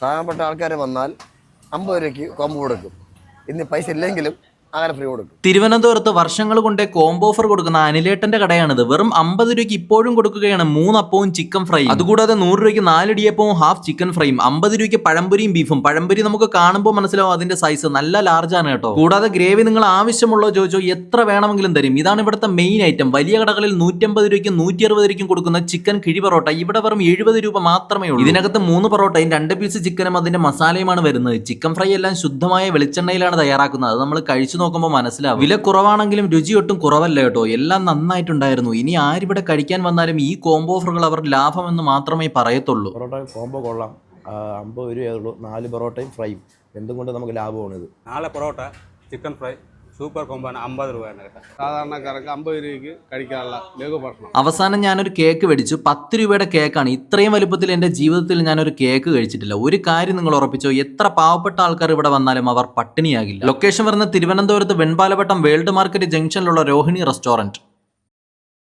സാധാരണപ്പെട്ട ആൾക്കാർ വന്നാൽ അമ്പത് രൂപയ്ക്ക് കൊമ്പ് കൊടുക്കും. ഇന്ന് പൈസ ഇല്ലെങ്കിലും അങ്ങനെ ഫ്രീ കൊടുക്കും. തിരുവനന്തപുരത്ത് വർഷങ്ങൾ കൊണ്ടേ കോംബോ ഓഫർ കൊടുക്കുന്ന അനിലേട്ടന്റെ കടയാണിത്. വെറും അമ്പത് രൂപയ്ക്ക് ഇപ്പോഴും കൊടുക്കുകയാണ് മൂന്നപ്പവും ചിക്കൻ ഫ്രൈ അതുകൂടാതെ നൂറ് രൂപയ്ക്ക് നാല് ഇടിയപ്പവും ഹാഫ് ചിക്കൻ ഫ്രൈയും അമ്പത് രൂപയ്ക്ക് പഴംപൊരിയും ബീഫും പഴംപൊരി നമുക്ക് കാണുമ്പോൾ മനസ്സിലാവും അതിന്റെ സൈസ് നല്ല ലാർജ് ആണ് കേട്ടോ. കൂടാതെ ഗ്രേവി നിങ്ങൾ ആവശ്യമുള്ളോ ചോദിച്ചോ എത്ര വേണമെങ്കിലും തരും. ഇതാണ് ഇവിടുത്തെ മെയിൻ ഐറ്റം വലിയ കടകളിൽ നൂറ്റമ്പത് രൂപയ്ക്കും നൂറ്റി അറുപത് രൂപയ്ക്കും കൊടുക്കുന്ന ചിക്കൻ കിഴി പൊറോട്ട. ഇവിടെ വെറും എഴുപത് രൂപ മാത്രമേ ഉള്ളൂ. ഇതിനകത്ത് മൂന്ന് പൊറോട്ടയും രണ്ട് പീസ് ചിക്കനും അതിന്റെ മസാലയുമാണ് വരുന്നത്. ചിക്കൻ ഫ്രൈ എല്ലാം ശുദ്ധമായ വെളിച്ചെണ്ണയിലാണ് തയ്യാറാക്കുന്നത്. അത് നമ്മൾ കഴിച്ചു നോക്കുമ്പോൾ മനസ്സിലാവും. വില കുറവാണെങ്കിലും രുചി ഒട്ടും കുറവല്ല കേട്ടോ. എല്ലാം നന്നായിട്ടുണ്ടായിരുന്നു. ഇനി ആരിവിടെ കഴിക്കാൻ വന്നാലും ഈ കോംബോ ഓഫറുകൾ അവർ ലാഭമെന്ന് മാത്രമേ പറയത്തുള്ളൂ. പൊറോട്ട കോംബോ കൊള്ളാം. അമ്പത് രൂപയേ ഉള്ളൂ. നാല് പൊറോട്ടയും ഫ്രൈയും എന്തുകൊണ്ട് നമുക്ക് ലാഭമാണ് ഇത് നാല് പൊറോട്ട ചിക്കൻ ഫ്രൈ സൂപ്പർ കൊമ്പാണ് അമ്പത് രൂപയാണ് കേട്ടോ. അമ്പത് രൂപയ്ക്ക് കഴിക്കാനുള്ള ലഘു ഭക്ഷണം. അവസാനം ഞാനൊരു കേക്ക് മേടിച്ചു. പത്ത് രൂപയുടെ കേക്കാണ്. ഇത്രയും വലുപ്പത്തിൽ എന്റെ ജീവിതത്തിൽ ഞാനൊരു കേക്ക് കഴിച്ചിട്ടില്ല. ഒരു കാര്യം നിങ്ങൾ ഉറപ്പിച്ചോ? എത്ര പാവപ്പെട്ട ആൾക്കാർ ഇവിടെ വന്നാലും അവർ പട്ടിണിയാകില്ല. ലൊക്കേഷൻ വരുന്ന തിരുവനന്തപുരത്ത് വെൺപാലവട്ടം വേൾഡ് മാർക്കറ്റ് ജംഗ്ഷനിലുള്ള രോഹിണി റെസ്റ്റോറന്റ്